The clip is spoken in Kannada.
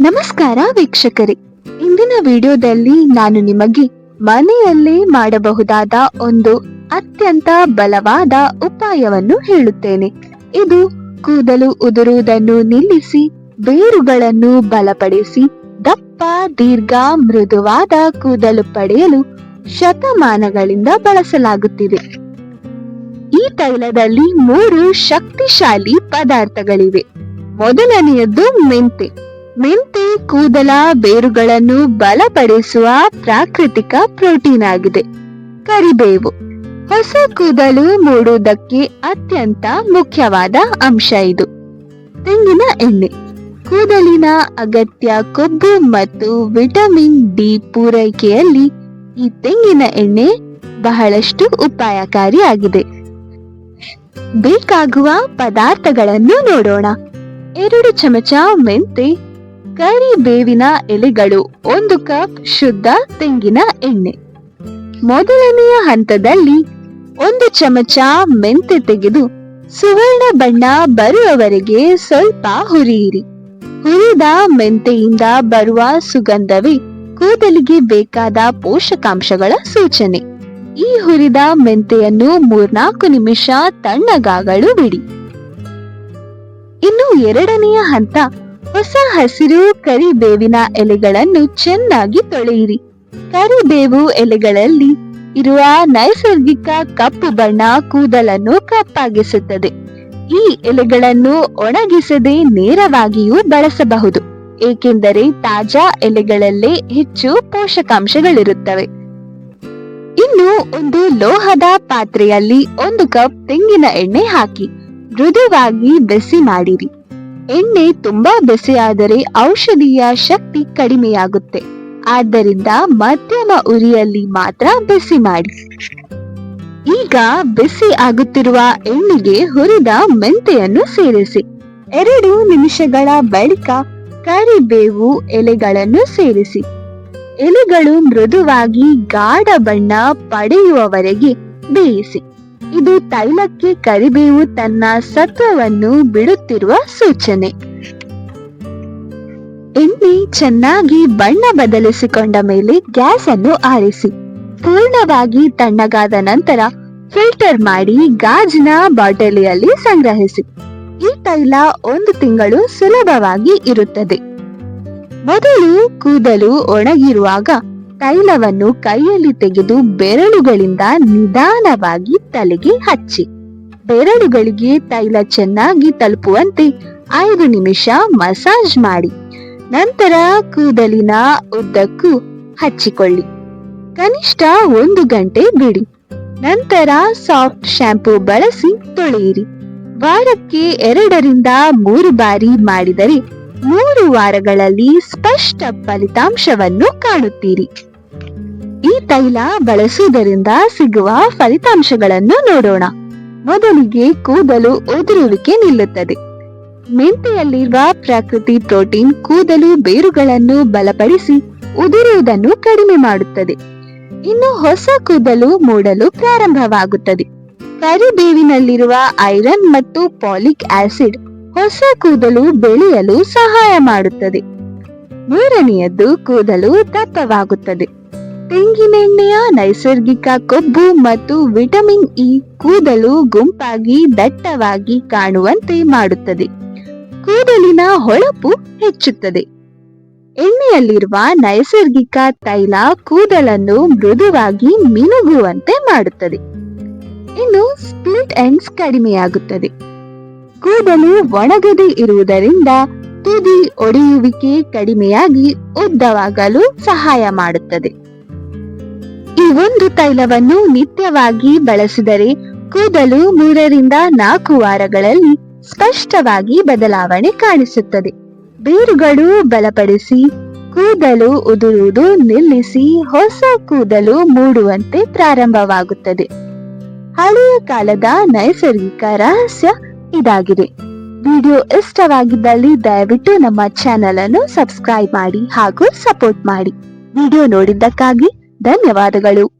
ನಮಸ್ಕಾರ ವೀಕ್ಷಕರೇ. ಇಂದಿನ ವಿಡಿಯೋದಲ್ಲಿ ನಾನು ನಿಮಗೆ ಮನೆಯಲ್ಲೇ ಮಾಡಬಹುದಾದ ಒಂದು ಅತ್ಯಂತ ಬಲವಾದ ಉಪಾಯವನ್ನು ಹೇಳುತ್ತೇನೆ. ಇದು ಕೂದಲು ಉದುರುವುದನ್ನು ನಿಲ್ಲಿಸಿ, ಬೇರುಗಳನ್ನು ಬಲಪಡಿಸಿ, ದಪ್ಪ, ದೀರ್ಘ, ಮೃದುವಾದ ಕೂದಲು ಪಡೆಯಲು ಶತಮಾನಗಳಿಂದ ಬಳಸಲಾಗುತ್ತಿದೆ. ಈ ತೈಲದಲ್ಲಿ ಮೂರು ಶಕ್ತಿಶಾಲಿ ಪದಾರ್ಥಗಳಿವೆ. ಮೊದಲನೆಯದ್ದು ಮೆಂತೆ. ಮೆಂತೆ ಕೂದಲ ಬೇರುಗಳನ್ನು ಬಲಪಡಿಸುವ ಪ್ರಾಕೃತಿಕ ಪ್ರೋಟೀನ್ ಆಗಿದೆ. ಕರಿಬೇವು. ಹೊಸ ಕೂದಲು ಮೂಡುವುದಕ್ಕೆ ಅತ್ಯಂತ ಮುಖ್ಯವಾದ ಅಂಶ ಇದು. ತೆಂಗಿನ ಎಣ್ಣೆ. ಕೂದಲಿನ ಅಗತ್ಯ ಕೊಬ್ಬು ಮತ್ತು ವಿಟಮಿನ್ ಡಿ ಪೂರೈಕೆಯಲ್ಲಿ ಈ ತೆಂಗಿನ ಎಣ್ಣೆ ಬಹಳಷ್ಟು ಉಪಾಯಕಾರಿಯಾಗಿದೆ ಬೇಕಾಗುವ ಪದಾರ್ಥಗಳನ್ನು ನೋಡೋಣ. ಎರಡು ಚಮಚ ಮೆಂತೆ ಕರಿಬೇವಿನ ಎಲೆಗಳು, ಒಂದು ಕಪ್ ಶುದ್ಧ ತೆಂಗಿನ ಎಣ್ಣೆ. ಮೊದಲನೆಯ ಹಂತದಲ್ಲಿ ಒಂದು ಚಮಚ ಮೆಂತೆ ತೆಗೆದು ಸುವರ್ಣ ಬಣ್ಣ ಬರುವವರೆಗೆ ಸ್ವಲ್ಪ ಹುರಿಯಿರಿ. ಹುರಿದ ಮೆಂತೆಯಿಂದ ಬರುವ ಸುಗಂಧವೇ ಕೂದಲಿಗೆ ಬೇಕಾದ ಪೋಷಕಾಂಶಗಳ ಸೂಚನೆ. ಈ ಹುರಿದ ಮೆಂತೆಯನ್ನು ಮೂರ್ನಾಲ್ಕು ನಿಮಿಷ ತಣ್ಣಗಾಗಲು ಬಿಡಿ. ಇನ್ನು ಎರಡನೆಯ ಹಂತ ಹೊಸ ಹಸಿರು ಕರಿಬೇವಿನ ಎಲೆಗಳನ್ನು ಚೆನ್ನಾಗಿ ತೊಳೆಯಿರಿ. ಕರಿಬೇವು ಎಲೆಗಳಲ್ಲಿ ಇರುವ ನೈಸರ್ಗಿಕ ಕಪ್ಪು ಬಣ್ಣ ಕೂದಲನ್ನು ಕಪ್ಪಾಗಿಸುತ್ತದೆ. ಈ ಎಲೆಗಳನ್ನು ಒಣಗಿಸದೆ ನೇರವಾಗಿಯೂ ಬಳಸಬಹುದು. ಏಕೆಂದರೆ ತಾಜಾ ಎಲೆಗಳಲ್ಲೇ ಹೆಚ್ಚು ಪೋಷಕಾಂಶಗಳಿರುತ್ತವೆ. ಇನ್ನು ಒಂದು ಲೋಹದ ಪಾತ್ರೆಯಲ್ಲಿ ಒಂದು ಕಪ್ ತೆಂಗಿನ ಎಣ್ಣೆ ಹಾಕಿ, ಮೃದುವಾಗಿ ಬೆಸಿ ಮಾಡಿರಿ. ಎಣ್ಣೆ ತುಂಬಾ ಬಿಸಿಯಾದರೆ ಔಷಧೀಯ ಶಕ್ತಿ ಕಡಿಮೆಯಾಗುತ್ತೆ. ಆದ್ದರಿಂದ ಮಧ್ಯಮ ಉರಿಯಲ್ಲಿ ಮಾತ್ರ ಬೆಸಿ ಮಾಡಿ. ಈಗ ಬಿಸಿ ಆಗುತ್ತಿರುವ ಎಣ್ಣೆಗೆ ಹುರಿದ ಮೆಂತೆಯನ್ನು ಸೇರಿಸಿ. ಎರಡು ನಿಮಿಷಗಳ ಬಳಿಕ ಕರಿಬೇವು ಎಲೆಗಳನ್ನು ಸೇರಿಸಿ. ಎಲೆಗಳು ಮೃದುವಾಗಿ ಗಾಢ ಬಣ್ಣ ಪಡೆಯುವವರೆಗೆ ಬೇಯಿಸಿ. ಇದು ತೈಲಕ್ಕೆ ಕರಿಬೇವು ತನ್ನ ಸತ್ವವನ್ನು ಬಿಡುತ್ತಿರುವ ಸೂಚನೆ. ಎಣ್ಣೆ ಚೆನ್ನಾಗಿ ಬಣ್ಣ ಬದಲಿಸಿಕೊಂಡ ಮೇಲೆ ಗ್ಯಾಸ್ ಅನ್ನು ಆರಿಸಿ. ಪೂರ್ಣವಾಗಿ ತಣ್ಣಗಾದ ನಂತರ ಫಿಲ್ಟರ್ ಮಾಡಿ ಗಾಜಿನ ಬಾಟಲಿಯಲ್ಲಿ ಸಂಗ್ರಹಿಸಿ. ಈ ತೈಲ ಒಂದು ತಿಂಗಳು ಸುಲಭವಾಗಿ ಇರುತ್ತದೆ. ಮೊದಲು ಕೂದಲು ಒಣಗಿರುವಾಗ ತೈಲವನ್ನು ಕೈಯಲ್ಲಿ ತೆಗೆದು ಬೆರಳುಗಳಿಂದ ನಿಧಾನವಾಗಿ ತಲೆಗೆ ಹಚ್ಚಿ. ಬೆರಳುಗಳಿಗೆ ತೈಲ ಚೆನ್ನಾಗಿ ತಲುಪುವಂತೆ ಐದು ನಿಮಿಷ ಮಸಾಜ್ ಮಾಡಿ. ನಂತರ ಕೂದಲಿನ ಉದ್ದಕ್ಕೂ ಹಚ್ಚಿಕೊಳ್ಳಿ. ಕನಿಷ್ಠ ಒಂದು ಗಂಟೆ ಬಿಡಿ. ನಂತರ ಸಾಫ್ಟ್ ಶಾಂಪೂ ಬಳಸಿ ತೊಳೆಯಿರಿ. ವಾರಕ್ಕೆ ಎರಡರಿಂದ ಮೂರು ಬಾರಿ ಮಾಡಿದರೆ ಮೂರು ವಾರಗಳಲ್ಲಿ ಸ್ಪಷ್ಟ ಫಲಿತಾಂಶವನ್ನು ಕಾಣುತ್ತೀರಿ. ಈ ತೈಲ ಬಳಸುವುದರಿಂದ ಸಿಗುವ ಫಲಿತಾಂಶಗಳನ್ನು ನೋಡೋಣ. ಮೊದಲಿಗೆ ಕೂದಲು ಉದುರುವಿಕೆ ನಿಲ್ಲುತ್ತದೆ. ಮೆಂತೆಯಲ್ಲಿರುವ ಪ್ರಕೃತಿ ಪ್ರೋಟೀನ್ ಕೂದಲು ಬೇರುಗಳನ್ನು ಬಲಪಡಿಸಿ ಉದುರುವುದನ್ನು ಕಡಿಮೆ ಮಾಡುತ್ತದೆ. ಇನ್ನು ಹೊಸ ಕೂದಲು ಮೂಡಲು ಪ್ರಾರಂಭವಾಗುತ್ತದೆ. ಕರಿಬೇವಿನಲ್ಲಿರುವ ಐರನ್ ಮತ್ತು ಪಾಲಿಕ್ ಆಸಿಡ್ ಹೊಸ ಕೂದಲು ಬೆಳೆಯಲು ಸಹಾಯ ಮಾಡುತ್ತದೆ. ಮೂರನೆಯದ್ದು ಕೂದಲು ದಪ್ಪವಾಗುತ್ತದೆ ತೆಂಗಿನೆಣ್ಣೆಯ ನೈಸರ್ಗಿಕ ಕೊಬ್ಬು ಮತ್ತು ವಿಟಮಿನ್ ಇ ಕೂದಲು ಗುಂಪಾಗಿ ದಟ್ಟವಾಗಿ ಕಾಣುವಂತೆ ಮಾಡುತ್ತದೆ. ಕೂದಲಿನ ಹೊಳಪು ಹೆಚ್ಚುತ್ತದೆ. ಎಣ್ಣೆಯಲ್ಲಿರುವ ನೈಸರ್ಗಿಕ ತೈಲ ಕೂದಲನ್ನು ಮೃದುವಾಗಿ ಮಿನುಗುವಂತೆ ಮಾಡುತ್ತದೆ. ಇನ್ನು ಸ್ಪ್ಲಿಟ್ ಎಂಡ್ಸ್ ಕಡಿಮೆಯಾಗುತ್ತದೆ. ಕೂದಲು ಒಣಗದೆ ಇರುವುದರಿಂದ ತುದಿ ಒಡೆಯುವಿಕೆ ಕಡಿಮೆಯಾಗಿ ಉದ್ದವಾಗಲು ಸಹಾಯ ಮಾಡುತ್ತದೆ. ಈ ಒಂದು ತೈಲವನ್ನು ನಿತ್ಯವಾಗಿ ಬಳಸಿದರೆ ಕೂದಲು ಮೂರರಿಂದ ನಾಲ್ಕು ವಾರಗಳಲ್ಲಿ ಸ್ಪಷ್ಟವಾಗಿ ಬದಲಾವಣೆ ಕಾಣಿಸುತ್ತದೆ. ಬೇರುಗಳು ಬಲಪಡಿಸಿ, ಕೂದಲು ಉದುರುವುದು ನಿಲ್ಲಿಸಿ, ಹೊಸ ಕೂದಲು ಮೂಡುವಂತೆ ಪ್ರಾರಂಭವಾಗುತ್ತದೆ. ಹಳೆಯ ಕಾಲದ ನೈಸರ್ಗಿಕ ರಹಸ್ಯ ಇದಾಗಿದೆ. ವಿಡಿಯೋ ಇಷ್ಟವಾಗಿದ್ದಲ್ಲಿ ದಯವಿಟ್ಟು ನಮ್ಮ ಚಾನೆಲ್ ಅನ್ನು ಸಬ್ಸ್ಕ್ರೈಬ್ ಮಾಡಿ ಹಾಗೂ ಸಪೋರ್ಟ್ ಮಾಡಿ. ವಿಡಿಯೋ ನೋಡಿದ್ದಕ್ಕಾಗಿ ಧನ್ಯವಾದಗಳು.